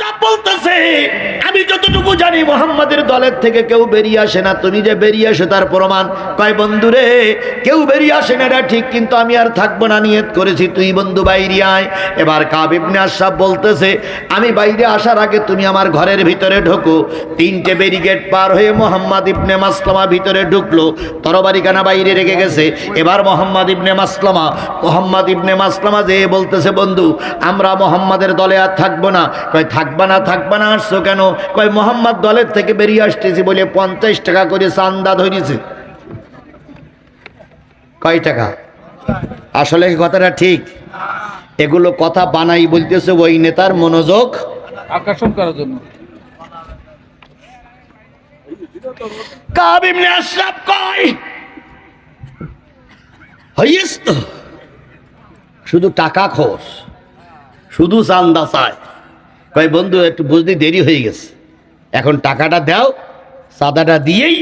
আশরাফ বলতেছে আমি যতটুকু জানি, মোহাম্মদের দলের থেকে কেউ বেরিয়ে আসে না। তুমি যে বেরিয়ে আসো তার প্রমাণ। কয় বন্ধু রে কেউ বেরিয়ে আসে না, এটা ঠিক, কিন্তু আমি আর থাকব না, নিয়ত করেছি, তুই বন্ধু বাইরে আয়। এবার কাব ইবনে আশরাফ বলতেছে, আমি বাইরে আসার আগে তুমি আমার ঘরের ভিতরে ঢোকো। তিনটে ব্যারিকেড পার হয়ে মোহাম্মদ ইবনে মাসলামা ভিতরে ঢুকলো। তরবারি কানা বাইরে রেখে গেছে। এবার মোহাম্মদ ইবনে মাসলামা, মোহাম্মদ ইবনে মাসলামা যে বলতেছে, বন্ধু, আমরা মোহাম্মদের দলে আর থাকব না। কয়, থাকবা না থাকবা না, আসছো কেন? কয় মোহাম্মদ দলের থেকে বেরিয়ে আসতেছি বলে পঞ্চাশ টাকা করে চান্দা ধরেছে। কয় টাকা? আসলে কথাটা ঠিক? এগুলো কথা বানাই বলতেছে ওই নেতার মনোযোগ। আকর্ষণ করার জন্য। আশরাফ কয় হইস তো শুধু টাকা খোস শুধু চান্দা চায়। কয় বন্ধু একটু বুঝতে দেরি হয়ে গেছে। এখন টাকাটা দাও, সাদাটা দিয়েই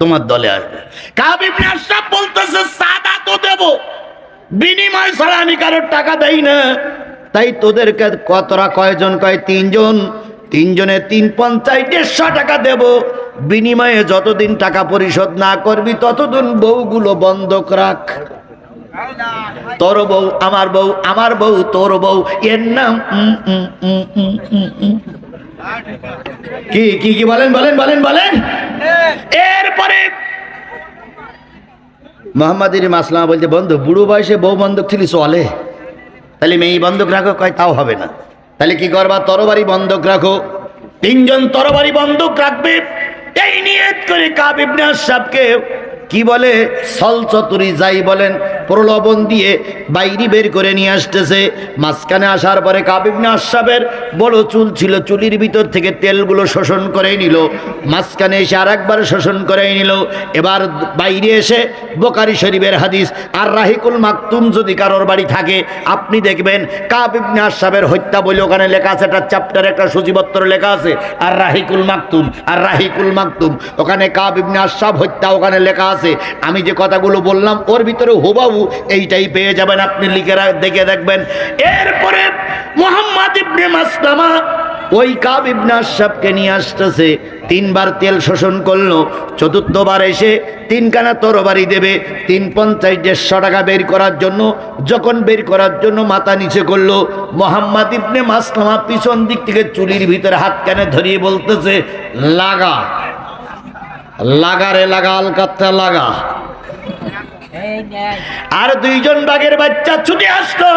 তোমার দলে আসবে। কাব ইবনে বলতেছে, সাদা তো দেব। বিনিময় ছাড়া আমি কারোর টাকা দেই না। তাই তোদেরকে কতরা কয়জন, কয় তিনজন? তিনজনে তিন পঞ্চাশ দেড়শো টাকা দেব। বিনিময়ে যতদিন টাকা পরিশোধ না করবি, ততদিন বউগুলো বন্ধক রাখ। তোর বউ, আমার বউ আমার বউ, তোর বউ, এর নাম কি কি কি, বলেন বলেন বলেন বলেন। এরপরে মোহাম্মদের মাসলামা বলতে বন্ধু, বুড়ো বয়সে বউ বন্ধক ছিল চলে। তাহলে মেয়ে বন্ধক রাখো, কয়, তাও হবে না। তাহলে কি করবা? তরবারি বন্ধক রাখো। তিনজন তরবারি বন্ধক রাখবে। এই নিয়ত করে কাবিবনে আশরাফকে কি বলে? সলচতুরি যাই বলেন প্রলোভন দিয়ে বাইরে বের করে নিয়ে আসতেছে। মাঝখানে আসার পরে কাবিবনে আশরাফের বড় চুল ছিল, চুলির ভিতর থেকে তেলগুলো শোষণ করে নিল। মাঝখানে এসে আর একবার শোষণ করে নিল। এবার বাইরে এসে বোকারি শরীফের হাদিস, আর রাহিকুল মাকতুম যদি কারোর বাড়ি থাকে, আপনি দেখবেন কাব ইবনে আশরাফের হত্যা বলে ওখানে লেখা আছে, একটা চ্যাপ্টার একটা সূচিপত্র লেখা আছে, আর রাহিকুল মাকতুম, আর রাহিকুল মাকতুম। ওখানে কাব ইবনে আশরাফ হত্যা ওখানে লেখা আছে। আমি যে কথাগুলো বললাম, ওর ভিতরে হুবাহু এইটাই পেয়ে যাবেন। আপনি লিখে দেখে দেখবেন। এরপরে মোহাম্মদ ইবনে মাসলামা ওই কাব ইবনে আশরাফকে নিয়ে আসতেছে। তিনবার তেল শোষণ করল। চতুর্থবার এসে তিনখানা তরবারি দেবে। তিন পঞ্চাশ দেড়শো টাকা বের করার জন্য, যখন বের করার জন্য মাথা নিচে করল, মোহাম্মদ ইবনে মাসলামা পিছন দিক থেকে চুলির ভিতরে হাত কানে ধরিয়ে বলতেছে, লাগা লাগা রে লাগা, আলকাত্তা লাগা। আর দুইজন বাঘের বাচ্চা ছুটে আসলো।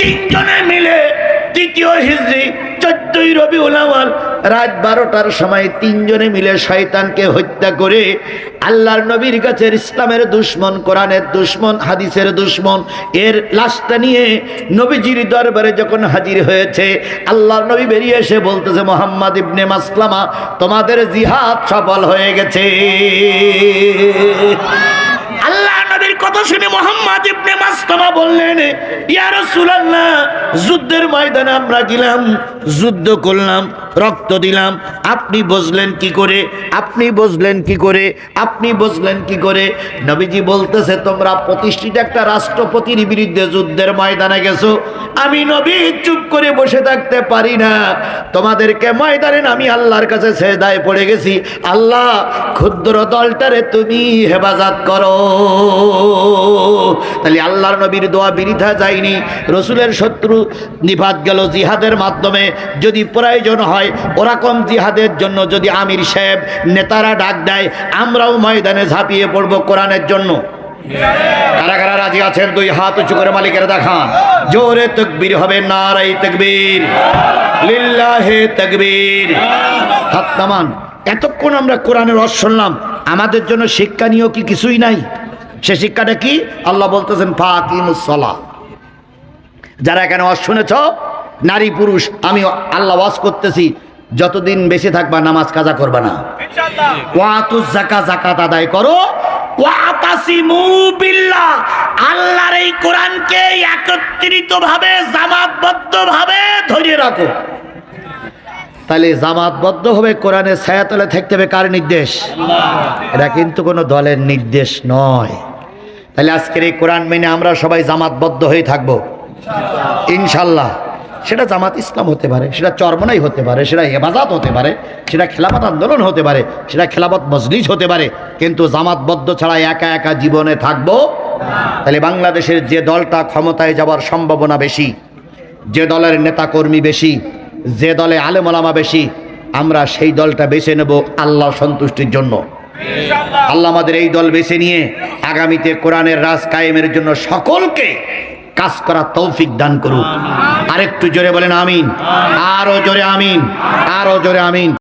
তিনজনে মিলে তৃতীয় হিজড়ি চোদ্দই রবি উলাওয়াল রাত বারোটার সময় তিনজনে মিলে শয়তানকে হত্যা করে আল্লাহর নবীর কাছের ইসলামের দুশ্মন, কোরআনের দুশ্মন, হাদিসের দুশ্মন, এর লাশটা নিয়ে নবীজির দরবারে যখন হাজির হয়েছে, আল্লাহর নবী বেরিয়ে এসে বলতেছে, মোহাম্মদ ইবনে মাসলামা, তোমাদের জিহাদ সফল হয়ে গেছে। আল্লাহ কথা শুনে মোহাম্মদ ইবনে মাসতামা বললেন ইয়া রাসূলুল্লাহ যুদ্ধের ময়দানে আমরা গেলাম যুদ্ধ করলাম, রক্ত দিলাম। আপনি বুঝলেন কি করে? আপনি বুঝলেন কি করে? আপনি বুঝলেন কি করে? নবীজি বলতেছে, তোমরা প্রতিষ্ঠিত একটা রাষ্ট্রপতির বিরুদ্ধে যুদ্ধের ময়দানে গেছো। আমি নবী চুপ করে বসে থাকতে পারি না। তোমাদেরকে ময়দানে আমি আল্লাহর কাছে সেদায় পড়ে গেছি। আল্লাহ, ক্ষুদ্র দলটারে তুমি হেফাজত করো। তাহলে আল্লাহর নবীর দোয়া বিরিথা যায়নি। রসুলের শত্রু নিভাত গেল জিহাদের মাধ্যমে। যদি প্রয়োজন হয়, ওরকম জিহাদের জন্য যদি আমির সাহেব নেতারা ডাক দেয়, আমরাও ময়দানে ঝাঁপিয়ে পড়ব কোরআনের জন্য। কারা কারা রাজি আছেন? দুই হাত উঁচু করে মালিকের দেখান। জোরে তকবীর হবে নারাই তকবীর। লিল্লাহে তকবীর। হাত নামান। এতক্ষণ আমরা কোরআনের রস শুনলাম। আমাদের জন্য শিক্ষা নিয়েও কি কিছুই নাই? সে শিক্ষাটা কি? আল্লাহ বলতেছেন ফাকিমুসলা যারা এখানে ওয়াজ শুনেছ নারী পুরুষ আমি আল্লাহ ওয়াজ করতেছি যতদিন বেঁচে থাকবা নামাজ কাজা করবা না। ওয়াতুজ জাকা জাকাত আদায় করো। আল্লাহর এই কোরআনকে একত্রিত ভাবে জামাতবদ্ধ ভাবে ধরে রাখো। তাহলে জামাতবদ্ধ হবে কোরআনের ছায়াতলে থাকতে হবে কার নির্দেশ? এটা কিন্তু কোনো দলের নির্দেশ নয়। তাহলে আজকের এই কোরআন মেনে আমরা সবাই জামাতবদ্ধ হয়ে থাকব। ইনশাল্লাহ। সেটা জামাত ইসলাম হতে পারে, সেটা চরমনাই হতে পারে, সেটা হেফাজত হতে পারে, সেটা খেলাফত আন্দোলন হতে পারে, সেটা খেলাফত মজলিস হতে পারে, কিন্তু জামাতবদ্ধ ছাড়া একা একা জীবনে থাকব তাহলে বাংলাদেশের যে দলটা ক্ষমতায় যাওয়ার সম্ভাবনা বেশি, যে দলের নেতাকর্মী বেশি, যে দলে আলেমলামা বেশি, আমরা সেই দলটা বেছে নেব আল্লাহ সন্তুষ্টির জন্য। আল্লাহ আমাদের এই দল বেছে নিয়ে আগামীতে কোরআনের রাজ কায়েমের জন্য সকলকে কাজ করার তৌফিক দান করুক। আরেকটু জোরে বলেন আমিন। আরও জোরে আমিন। আরও জোরে আমিন।